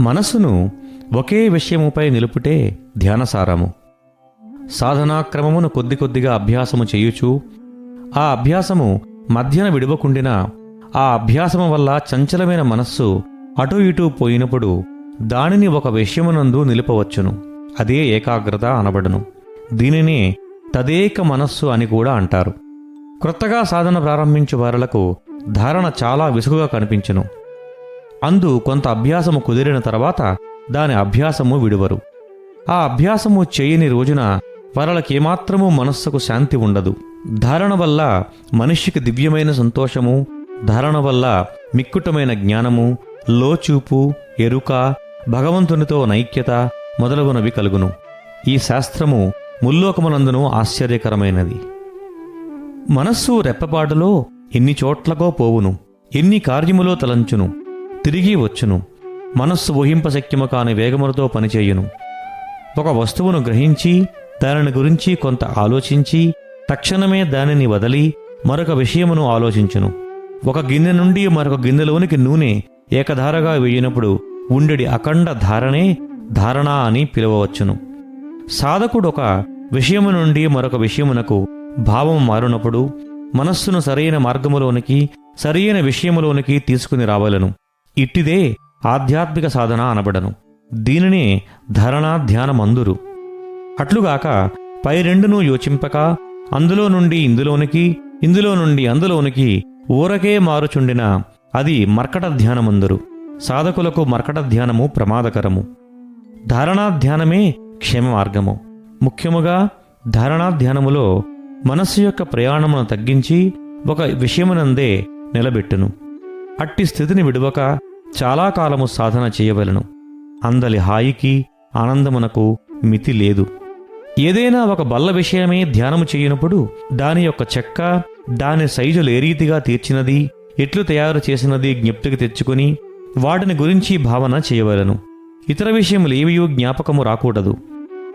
మనస్సును ఒకే విషయముపై నిలుపుటే ధ్యానసారము. సాధనాక్రమమును కొద్ది కొద్దిగా అభ్యాసము చేయుచు ఆ అభ్యాసము మధ్యన విడవకుండినా ఆ అభ్యాసము వల్ల చంచలమైన మనస్సు అటు ఇటు పోయినప్పుడు దానిని ఒక విషయమునందు నిలుపవచ్చును. అదే ఏకాగ్రత అనబడును. దీనినే తదేక మనస్సు అని కూడా అంటారు. క్రొత్తగా సాధన ప్రారంభించు వారులకు ధారణ చాలా విసుగుగా కనిపించును. అందు కొంత అభ్యాసము కుదిరిన తర్వాత దాని అభ్యాసము విడువరు. ఆ అభ్యాసము చేయని రోజున వారలకేమాత్రమూ మనస్సుకు శాంతి ఉండదు. ధారణ వల్ల మనిషికి దివ్యమైన సంతోషము ధారణ వల్ల మిక్కుటమైన జ్ఞానము లోచూపు ఎరుక భగవంతునితో నైక్యత మొదలగునవి కలుగును. ఈ శాస్త్రము ముల్లోకమునందును ఆశ్చర్యకరమైనది. మనస్సు రెప్పపాటులో ఎన్ని చోట్లకో పోవును ఎన్ని కార్యములో తలంచును తిరిగి వచ్చును. మనస్సు ఊహింపశక్యము కాని వేగములతో పనిచేయును. ఒక వస్తువును గ్రహించి దానిని గురించి కొంత ఆలోచించి తక్షణమే దానిని వదలి మరొక విషయమును ఆలోచించును. ఒక గిన్నె నుండి మరొక గిన్నెలోనికి నూనె ఏకధారగా వేయినప్పుడు ఉండెడి అఖండ ధారణే ధారణ అని పిలువవచ్చును. సాధకుడు ఒక విషయము నుండి మరొక విషయమునకు భావం మారునప్పుడు మనస్సును సరైన మార్గములోనికి సరైన విషయములోనికి తీసుకుని రావలను. ఇట్టిదే ఆధ్యాత్మిక సాధన అనబడను. దీనినే ధరణాధ్యానమందురు అట్లుగాక పై రెండును యోచింపక అందులో నుండి ఇందులోనికి ఇందులో నుండి అందులోనికి ఊరకే మారుచుండిన అది మర్కట ధ్యానమందురు. సాధకులకు మర్కట ధ్యానము ప్రమాదకరము. ధారణాధ్యానమే క్షేమ మార్గము ముఖ్యముగా ధారణాధ్యానములో మనస్సు యొక్క ప్రయాణమును తగ్గించి ఒక విషయమునందే నిలబెట్టును. అట్టి స్థితిని విడువక చాలా కాలము సాధన చేయవలను. అందలి హాయికి ఆనందమునకు మితి లేదు. ఏదైనా ఒక బల్ల విషయమే ధ్యానము చేయనప్పుడు దాని యొక్క చెక్క దాని సైజులు ఏ రీతిగా తీర్చినది ఎట్లు తయారు చేసినది జ్ఞప్తికి తెచ్చుకుని వాటిని గురించి భావన చేయవలను. ఇతర విషయములు ఏవియూ జ్ఞాపకము రాకూడదు.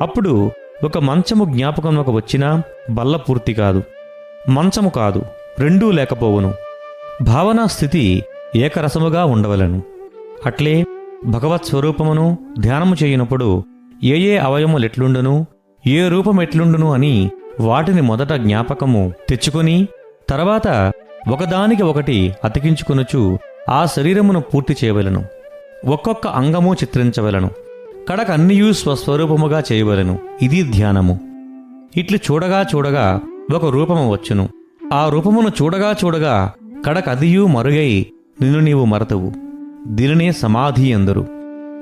అప్పుడు ఒక మంచము జ్ఞాపకంలోకి వచ్చినా బల్ల పూర్తి కాదు. మంచము కాదు రెండూ లేకపోవును. భావనా స్థితి ఏకరసముగా ఉండవలను. అట్లే భగవత్ స్వరూపమును ధ్యానము చేయనప్పుడు ఏ ఏ అవయములెట్లుండును ఏ రూపం ఎట్లుండును అని వాటిని మొదట జ్ఞాపకము తెచ్చుకొని తర్వాత ఒకదానికి ఒకటి అతికించుకొనుచు ఆ శరీరమును పూర్తి చేయవలను. ఒక్కొక్క అంగము చిత్రించవలను. కడక అన్నియూ స్వస్వరూపముగా చేయవలను. ఇది ధ్యానము. ఇట్లు చూడగా చూడగా ఒక రూపము వచ్చును. ఆ రూపమును చూడగా చూడగా కడక అదియూ మరుగై నిన్ను నీవు మరతవు. దీనినే సమాధి అందరు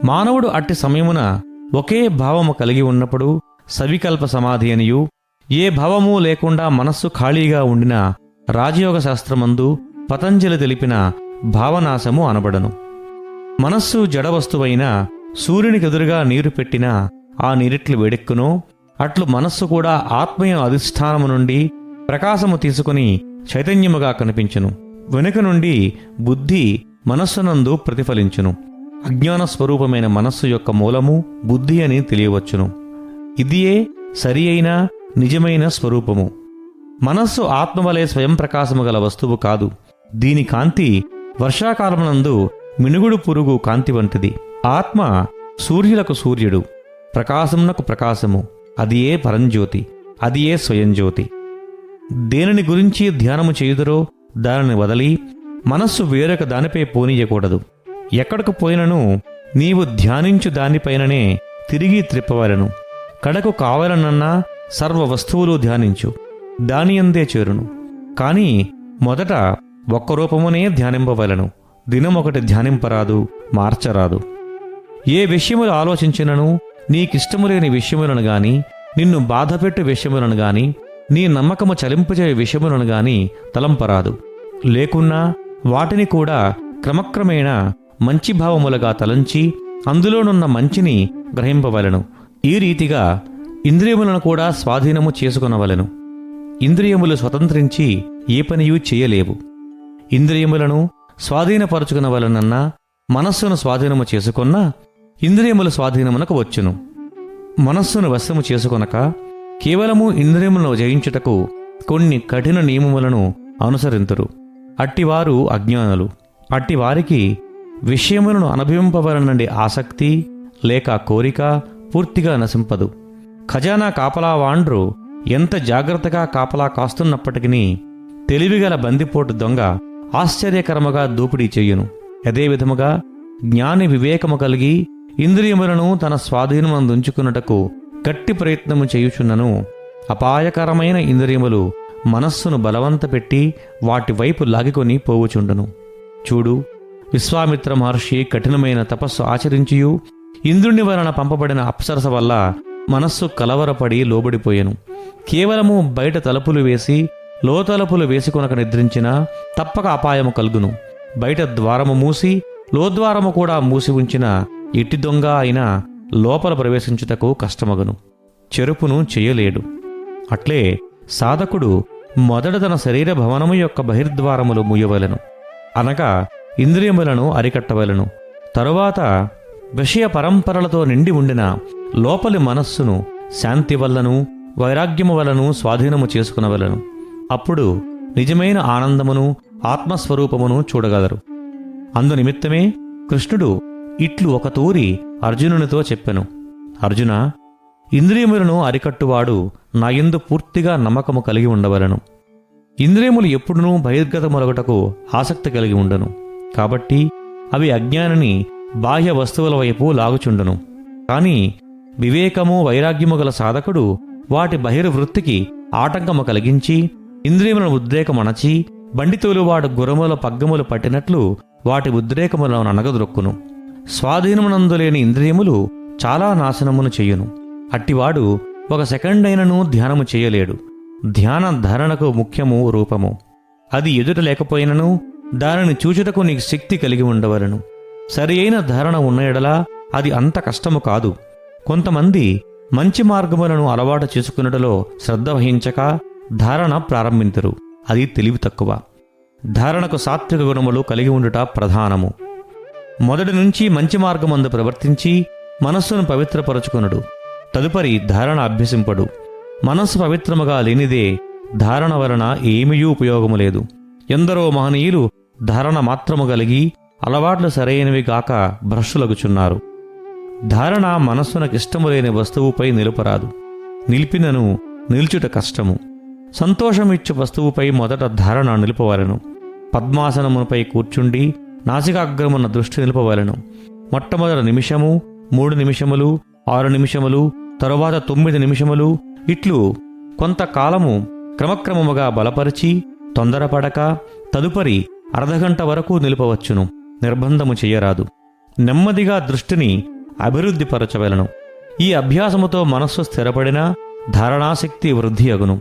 మానవుడు అట్టి సమయమున ఒకే భావము కలిగి ఉన్నప్పుడు సవికల్ప సమాధి అనియు. ఏ భావము లేకుండా మనస్సు ఖాళీగా ఉండిన రాజయోగ శాస్త్రమందు పతంజలి తెలిపిన భావనాశము అనబడను. మనస్సు జడవస్తువైన సూర్యునికెదురుగా నీరు పెట్టినా ఆ నీరిట్లు వేడెక్కునో. అట్లు మనస్సు కూడా ఆత్మీయ అధిష్టానము నుండి ప్రకాశము తీసుకుని చైతన్యముగా కనిపించును. వెనుక నుండి బుద్ధి మనస్సునందు ప్రతిఫలించును. అజ్ఞాన స్వరూపమైన మనస్సు యొక్క మూలము బుద్ధి అని తెలియవచ్చును. ఇదియే సరి అయిన నిజమైన స్వరూపము. మనస్సు ఆత్మవలే స్వయం ప్రకాశము గల వస్తువు కాదు. దీని కాంతి వర్షాకాలమునందు మినుగుడు పురుగు కాంతి వంటిది. ఆత్మ సూర్యులకు సూర్యుడు ప్రకాశమునకు ప్రకాశము. అది ఏ పరంజ్యోతి అది ఏ స్వయంజ్యోతి. దేనిని గురించి ధ్యానము చేయుదరో దానిని వదలి మనస్సు వేరొక దానిపై పోనీయకూడదు. ఎక్కడకు పోయినను నీవు ధ్యానించు దానిపైననే తిరిగి త్రిప్పవలను. కడకు కావాలనన్నా సర్వ వస్తువులు ధ్యానించు. దాని అందే చేరును. కాని మొదట ఒక్క రూపమునే ధ్యానింపవలను. దినమొకటి ధ్యానింపరాదు మార్చరాదు. ఏ విషయములు ఆలోచించినను నీకిష్టము లేని విషయములను గాని నిన్ను బాధపెట్టు విషయములను గాని నీ నమ్మకము చలింపజే విషయములను గాని తలంపరాదు. లేకున్నా వాటిని కూడా క్రమక్రమేణ మంచి భావములుగా తలంచి అందులోనున్న మంచిని గ్రహింపవలను. ఈ రీతిగా ఇంద్రియములను కూడా స్వాధీనము చేసుకొనవలెను. ఇంద్రియములు స్వతంత్రించి ఏ పనియూ చేయలేవు. ఇంద్రియములను స్వాధీనపరచుకునవలనన్నా మనస్సును స్వాధీనము చేసుకున్నా ఇంద్రియముల స్వాధీనమునకు వచ్చును. మనస్సును వశము చేసుకొనక కేవలము ఇంద్రియములను జయించుటకు కొన్ని కఠిన నియమములను అనుసరింతురు. అట్టివారు అజ్ఞానులు. అట్టివారికి విషయములను అనుభవింపవలనండి ఆసక్తి లేక కోరిక పూర్తిగా నశింపదు. ఖజానా కాపలా వాండ్రు ఎంత జాగ్రత్తగా కాపలా కాస్తున్నప్పటికీ తెలివిగల బందిపోటు దొంగ ఆశ్చర్యకరముగా దోపిడీ చెయ్యును అదేవిధముగా జ్ఞాని వివేకము కలిగి ఇంద్రియములను తన స్వాధీనమందుంచుకున్నటకు గట్టి ప్రయత్నము చేయుచున్నను. అపాయకరమైన ఇంద్రియములు మనస్సును బలవంత పెట్టి వాటి వైపు లాగికొని పోవుచుండును. చూడు విశ్వామిత్ర మహర్షి కఠినమైన తపస్సు ఆచరించియు ఇంద్రుని వలన పంపబడిన అప్సరస వల్ల మనస్సు కలవరపడి లోబడిపోయెను. కేవలము బయట తలుపులు వేసి లోతలుపులు వేసుకొనక నిద్రించినా తప్పక అపాయము కలుగును. బయట ద్వారము మూసి లోద్వారము కూడా మూసి ఉంచిన ఇట్టి దొంగ అయినా లోపల ప్రవేశించుటకు కష్టమగును. చెరుపును చేయలేడు. అట్లే సాధకుడు మొదట తన శరీర భవనము యొక్క బహిర్ద్వారములు మూయవలెను. అనగా ఇంద్రియములను అరికట్టవలెను. తరువాత విషయ పరంపరలతో నిండి ఉండిన లోపలి మనస్సును శాంతి వల్లను వైరాగ్యము వలను స్వాధీనము చేసుకునవలను. అప్పుడు నిజమైన ఆనందమును ఆత్మస్వరూపమును చూడగలరు. అందునిమిత్తమే కృష్ణుడు ఇట్లు ఒకతూరి అర్జునునితో చెప్పెను. అర్జున ఇంద్రియములను అరికట్టువాడు నా యందు పూర్తిగా నమ్మకము కలిగి ఉండవలను. ఇంద్రియములు ఎప్పుడునూ బహిర్గతమొలగటకు ఆసక్తి కలిగి ఉండను. కాబట్టి అవి అజ్ఞానిని బాహ్య వస్తువుల వైపు లాగుచుండును. కాని వివేకము వైరాగ్యము గల సాధకుడు వాటి బహిర్వృత్తికి ఆటంకము కలిగించి ఇంద్రియములను ఉద్రేకమణచి బండితోలువాడు గురముల పగ్గములు పట్టినట్లు వాటి ఉద్రేకములను అనగదొక్కును స్వాధీనమునందులేని ఇంద్రియములు చాలా నాశనమును చెయ్యును అట్టివాడు ఒక సెకండ్ అయినను ధ్యానము చేయలేడు. ధ్యాన ధారణకు ముఖ్యము రూపము. అది ఎదుట లేకపోయినను దానిని చూచుటకు నీకు శక్తి కలిగి ఉండవలను. సరి అయిన ధారణ ఉన్న ఎడలా అది అంత కష్టము కాదు. కొంతమంది మంచి మార్గములను అలవాటు చేసుకున్నటలో శ్రద్ధ వహించక ధారణ ప్రారంభించరు అది తెలివి తక్కువ. ధారణకు సాత్విక గుణములు కలిగి ఉండుట ప్రధానము. మొదటి నుంచి మంచి మార్గమందు ప్రవర్తించి మనస్సును పవిత్రపరచుకొనుడు. తదుపరి ధారణ అభ్యసింపడు. మనస్సు పవిత్రముగా లేనిదే ధారణ వలన ఏమీయూ ఉపయోగము లేదు. ఎందరో మహనీయులు ధారణ మాత్రము కలిగి అలవాట్లు సరైనవి కాక భ్రష్టులగుచున్నారు. ధారణ మనస్సునకిష్టము లేని వస్తువుపై నిలుపరాదు. నిలిపినను నిల్చుట కష్టము. సంతోషమిచ్చు వస్తువుపై మొదట ధారణ నిలుపవలను. పద్మాసనమునపై కూర్చుండి నాసికాగ్రమున దృష్టి నిలుపవలను. మొట్టమొదటి నిమిషము మూడు నిమిషములు ఆరు నిమిషములు తరువాత తొమ్మిది నిమిషములు ఇట్లు కొంతకాలము క్రమక్రమముగా బలపరిచి తొందరపడక తదుపరి అర్ధగంట వరకు నిలుపవచ్చును నిర్బంధము చెయ్యరాదు. నెమ్మదిగా దృష్టిని అభివృద్ధిపరచవలను. ఈ అభ్యాసముతో మనస్సు స్థిరపడిన ధారణాశక్తి వృద్ధి అగును.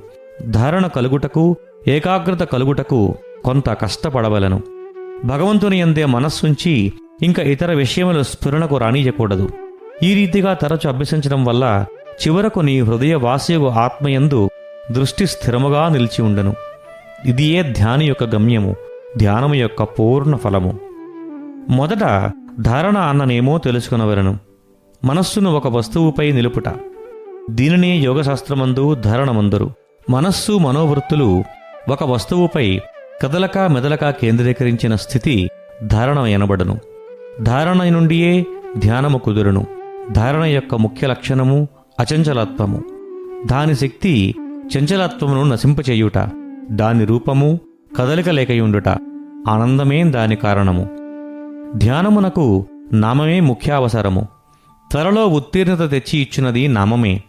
ధారణ కలుగుటకు ఏకాగ్రత కలుగుటకు కొంత కష్టపడవలను. భగవంతుని అందే మనస్సుంచి ఇంకా ఇతర విషయములు స్ఫురణకు రానియకూడదు ఈ రీతిగా తరచు అభ్యసించడం వల్ల చివరకు నీ హృదయ వాసయు ఆత్మయందు దృష్టి స్థిరముగా నిలిచి ఉండను. ఇది ఏ ధ్యాని యొక్క గమ్యము ధ్యానము యొక్క పూర్ణ ఫలము. మొదట ధారణ అన్ననేమో తెలుసుకునవలను మనస్సును ఒక వస్తువుపై నిలుపుట. దీనినే యోగశాస్త్రమందు ధారణమందరు. మనస్సు మనోవృత్తులు ఒక వస్తువుపై కదలక మెదలక కేంద్రీకరించిన స్థితి ధారణ ఎనబడను. ధారణ నుండియే ధ్యానము కుదురును. ధారణ యొక్క ముఖ్య లక్షణము అచంచలత్వము. దాని శక్తి చంచలత్వమును నశింపచేయుట దాని రూపము కదలిక లేకయుండుట ఆనందమే దాని కారణము. ధ్యానమునకు నామమే ముఖ్యావసరము. త్వరలో ఉత్తీర్ణత తెచ్చి ఇచ్చినది నామమే.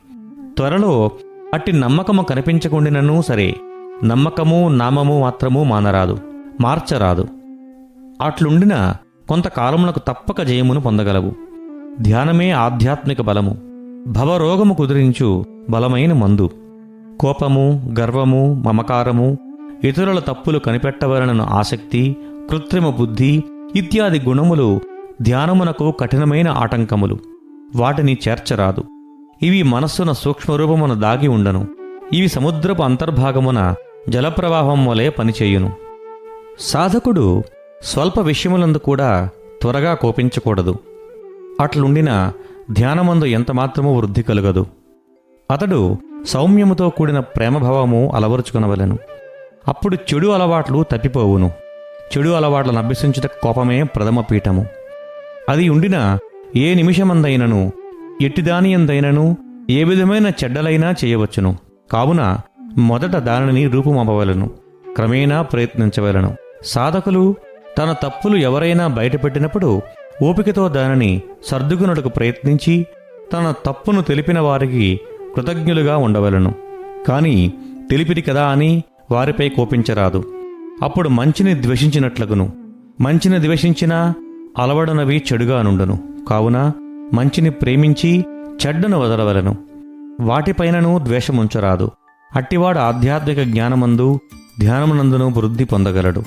త్వరలో అట్టి నమ్మకము కనిపించకుండినను సరే నమ్మకము నామము మాత్రము మానరాదు మార్చరాదు. అట్లుండిన కొంతకాలమునకు తప్పక జయమును పొందగలవు. ధ్యానమే ఆధ్యాత్మిక బలము. భవరోగము కుదిరించు బలమైన మందు. కోపము గర్వము మమకారము ఇతరుల తప్పులు కనిపెట్టవలనను ఆసక్తి కృత్రిమ బుద్ధి ఇత్యాది గుణములు ధ్యానమునకు కఠినమైన ఆటంకములు. వాటిని చేర్చరాదు. ఇవి మనస్సున సూక్ష్మరూపమున దాగి ఉండను. ఇవి సముద్రపు అంతర్భాగమున జలప్రవాహం వలె పనిచేయును. సాధకుడు స్వల్ప విషయములందు కూడా త్వరగా కోపించకూడదు. అట్లుండిన ధ్యానమందు ఎంతమాత్రమూ వృద్ధి కలుగదు. అతడు సౌమ్యముతో కూడిన ప్రేమభావము అలవరుచుకునవలెను. అప్పుడు చెడు అలవాట్లు తప్పిపోవును. చెడు అలవాట్లను అభ్యసించుట కోపమే ప్రథమ పీఠము. అది ఉండిన ఏ నిమిషమందైనను ఎట్టిదానియందైనను ఏ విధమైన చెడ్డలైనా చేయవచ్చును. కావున మొదట దానిని రూపుమవ్వవలను. క్రమేణా ప్రయత్నించవలను. సాధకులు తన తప్పులు ఎవరైనా బయటపెట్టినప్పుడు ఓపికతో దానిని సర్దుకున్నట్టుకు ప్రయత్నించి తన తప్పును తెలిపిన వారికి కృతజ్ఞులుగా ఉండవలను. కాని తెలిపిది కదా అని వారిపై కోపించరాదు. అప్పుడు మంచిని ద్వేషించినట్లగును. మంచిని ద్వేషించినా అలవడనవి చెడుగా నుండును కావున మంచిని ప్రేమించి చెడ్డను వదలవలను. వాటిపైనను ద్వేషముంచరాదు. అట్టివాడు ఆధ్యాత్మిక జ్ఞానమందు ధ్యానమునందును వృద్ధి పొందగలడు.